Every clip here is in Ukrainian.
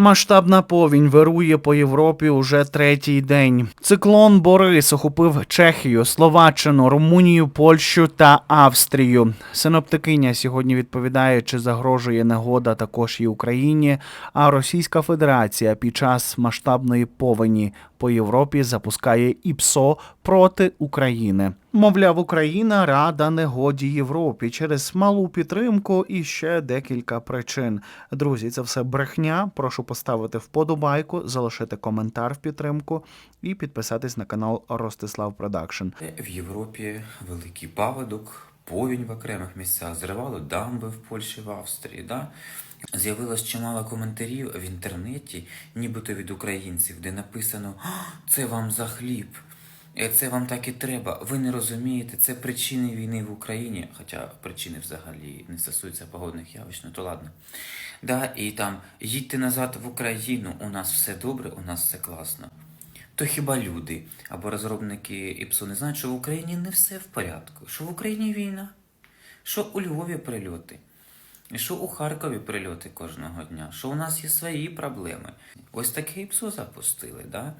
Масштабна повінь вирує по Європі уже третій день. Циклон Борис охопив Чехію, Словаччину, Румунію, Польщу та Австрію. Синоптикиня сьогодні відповідає, чи загрожує негода також і Україні. А Російська Федерація під час масштабної повені по Європі запускає ІПСО проти України. Мовляв, Україна рада негоді Європі через малу підтримку і ще декілька причин. Друзі, це все брехня. Прошу поставити вподобайку, залишити коментар в підтримку і підписатись на канал Ростислав Продакшн. В Європі великий паводок, повінь в окремих місцях, зривало дамби в Польщі, в Австрії. Да? З'явилось чимало коментарів в інтернеті, нібито від українців, де написано це вам за хліб. Е, Це вам так і треба. Ви не розумієте, це причини війни в Україні. Хоча причини взагалі не стосуються погодних явищ, ну то ладно. Да, і там їдьте назад в Україну, у нас все добре, у нас все класно. То хіба люди або розробники ІПСО не знають, що в Україні не все в порядку, що в Україні війна, що у Львові прильоти, і що у Харкові прильоти кожного дня, що у нас є свої проблеми. Ось таке ІПСО запустили, да?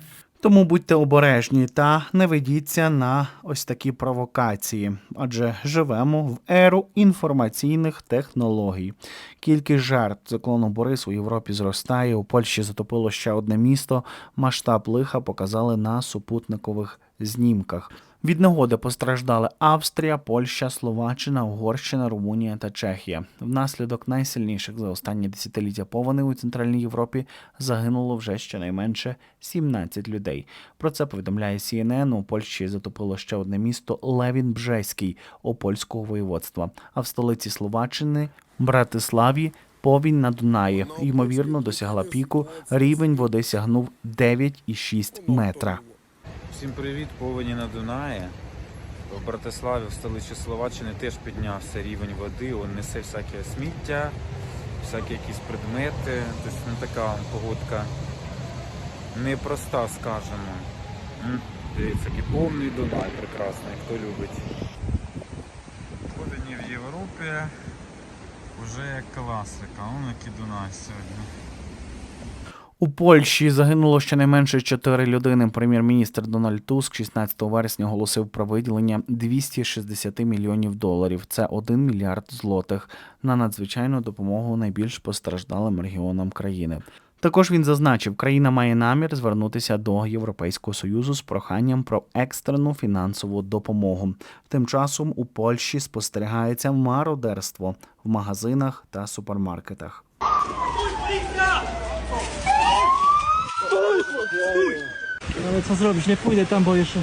Тому будьте обережні та не ведіться на ось такі провокації, адже живемо в еру інформаційних технологій. Кількість жертв циклону Борис у Європі зростає. У Польщі затопило ще одне місто. Масштаб лиха показали на супутникових знімках. Від негоди постраждали Австрія, Польща, Словаччина, Угорщина, Румунія та Чехія. Внаслідок найсильніших за останні десятиліття повеней у Центральній Європі загинуло вже щонайменше 17 людей. Про це повідомляє CNN. У Польщі затопило ще одне місто Левін Бжеський Опольського воєводства. А в столиці Словаччини Братиславі повінь на Дунаї ймовірно досягла піку. Рівень води сягнув 9,6 метра. Всім привіт, повені на Дунаї. В Братиславі, в столиці Словаччини, теж піднявся рівень води, он несе всяке сміття, всякі якісь предмети. Тобто не така погодка непроста, скажемо. Дивіться, який повний Дунай прекрасний, хто любить. Повені в Європі вже як класика. Он який Дунай сьогодні. У Польщі загинуло щонайменше 4 людини. Прем'єр-міністр Дональд Туск 16 вересня оголосив про виділення 260 мільйонів доларів. Це 1 мільярд злотих на надзвичайну допомогу найбільш постраждалим регіонам країни. Також він зазначив, країна має намір звернутися до Європейського союзу з проханням про екстрену фінансову допомогу. Тим часом у Польщі спостерігається мародерство в магазинах та супермаркетах. Ale co zrobić? Nie pójdę tam, bo jeszcze.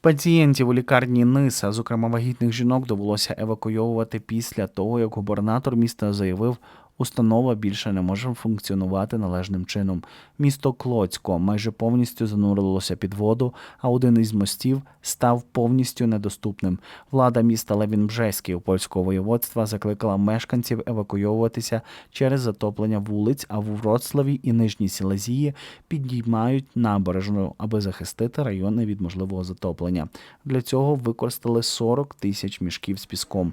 Пацієнтів у лікарні Ниса, зокрема вагітних жінок, довелося евакуйовувати після того, як губернатор міста заявив, установа більше не може функціонувати належним чином. Місто Клоцько майже повністю занурилося під воду, а один із мостів став повністю недоступним. Влада міста Левінбжеський у польського воєводства закликала мешканців евакуйовуватися через затоплення вулиць, а в Вроцлаві і Нижній Сілезії підіймають набережну, аби захистити райони від можливого затоплення. Для цього використали 40 тисяч мішків з піском.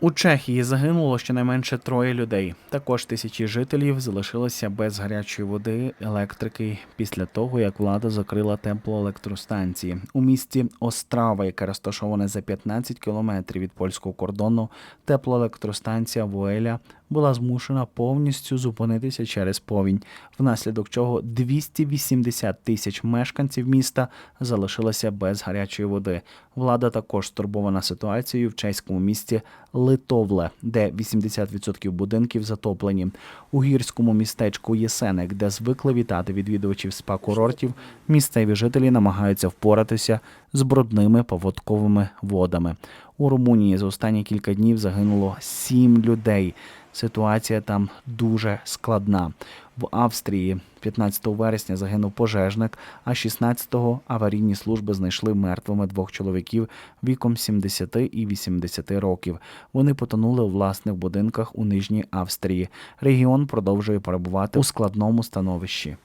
У Чехії загинуло щонайменше троє людей. Також тисячі жителів залишилися без гарячої води, електрики після того, як влада закрила теплоелектростанції. У місті Острава, яке розташоване за 15 кілометрів від польського кордону, теплоелектростанція Вуеля була змушена повністю зупинитися через повінь, внаслідок чого 280 тисяч мешканців міста залишилися без гарячої води. Влада також стурбована ситуацією в чеському місті Литовле, де 80% будинків затоплені. У гірському містечку Єсеник, де звикли вітати відвідувачів спа-курортів, місцеві жителі намагаються впоратися з брудними поводковими водами. У Румунії за останні кілька днів загинуло сім людей. Ситуація там дуже складна. В Австрії 15 вересня загинув пожежник, а 16-го аварійні служби знайшли мертвими двох чоловіків віком 70 і 80 років. Вони потонули у власних будинках у Нижній Австрії. Регіон продовжує перебувати у складному становищі.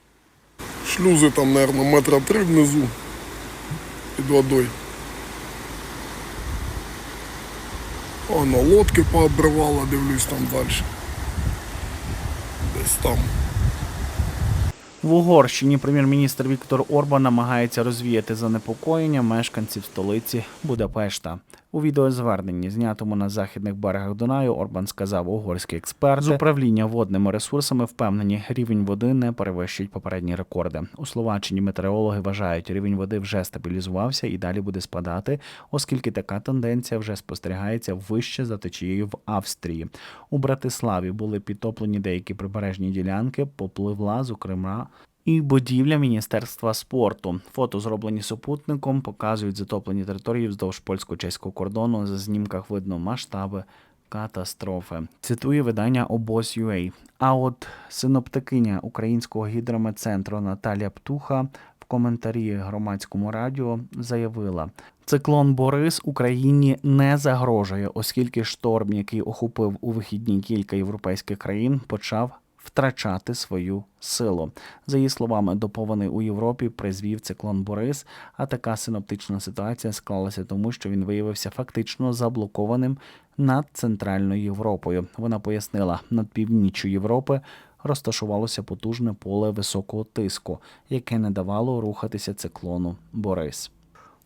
Шлюзи там, наверное, метра три внизу під водою. Воно лодки пообривало, дивлюсь там далі. десь там. В Угорщині прем'єр-міністр Віктор Орбан намагається розвіяти занепокоєння мешканців столиці Будапешта. У відеозверненні, знятому на західних берегах Дунаю, Орбан сказав, угорські експерти з управління водними ресурсами впевнені, рівень води не перевищить попередні рекорди. У Словаччині метеорологи вважають, рівень води вже стабілізувався і далі буде спадати, оскільки така тенденція вже спостерігається вище за течією в Австрії. У Братиславі були підтоплені деякі прибережні ділянки, попливла, зокрема. І будівля Міністерства спорту. Фото, зроблені супутником, показують затоплені території вздовж польсько-чеського кордону. За знімках видно масштаби катастрофи. Цитує видання Обоз.UA. А от синоптикиня українського гідрометцентру Наталія Птуха в коментарі громадському радіо заявила: циклон Борис Україні не загрожує, оскільки шторм, який охопив у вихідні кілька європейських країн, почав втрачати свою силу. За її словами, до повені у Європі призвів циклон Борис, а така синоптична ситуація склалася тому, що він виявився фактично заблокованим над центральною Європою. Вона пояснила, над північчю Європи розташувалося потужне поле високого тиску, яке не давало рухатися циклону Борис.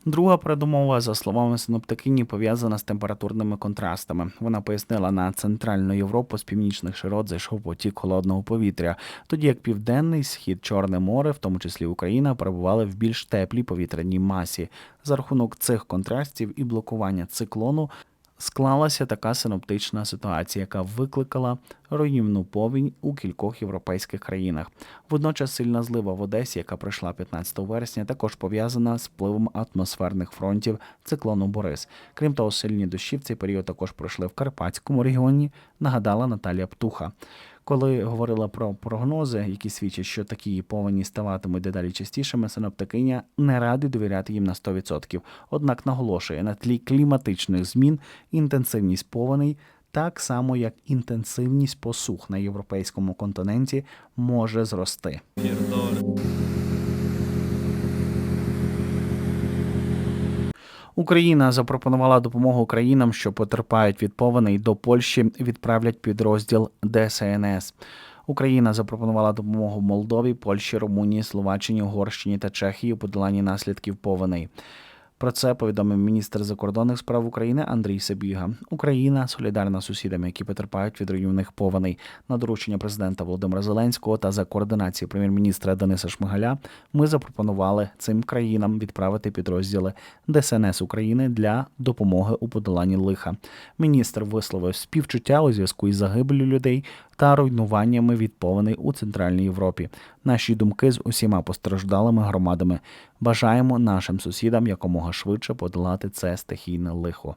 Друга передумова, за словами синоптикині, пов'язана з температурними контрастами. Вона пояснила, на центральну Європу з північних широт зайшов потік холодного повітря, тоді як південний схід Чорне море, в тому числі Україна, перебували в більш теплій повітряній масі. За рахунок цих контрастів і блокування циклону склалася така синоптична ситуація, яка викликала руйнівну повінь у кількох європейських країнах. Водночас сильна злива в Одесі, яка пройшла 15 вересня, також пов'язана з впливом атмосферних фронтів циклону Борис. Крім того, сильні дощі в цей період також пройшли в Карпатському регіоні. Нагадала Наталія Птуха. Коли говорила про прогнози, які свідчать, що такі повені ставатимуть дедалі частішими, синоптикиня не раді довіряти їм на 100%. Однак наголошує на тлі кліматичних змін інтенсивність повеней, так само як інтенсивність посух на європейському континенті, може зрости. Україна запропонувала допомогу країнам, що потерпають від повеней до Польщі, відправлять підрозділ ДСНС. Україна запропонувала допомогу Молдові, Польщі, Румунії, Словаччині, Угорщині та Чехії у подоланні наслідків повеней. Про це повідомив міністр закордонних справ України Андрій Сабіга. Україна солідарна з сусідами, які потерпають від руйнівних повеней. На доручення президента Володимира Зеленського та за координації прем'єр-міністра Дениса Шмигаля ми запропонували цим країнам відправити підрозділи ДСНС України для допомоги у подоланні лиха. Міністр висловив співчуття у зв'язку із загибелью людей та руйнуваннями від повеней у Центральній Європі. Наші думки з усіма постраждалими громадами. Бажаємо нашим сусідам якомога швидше подолати це стихійне лихо.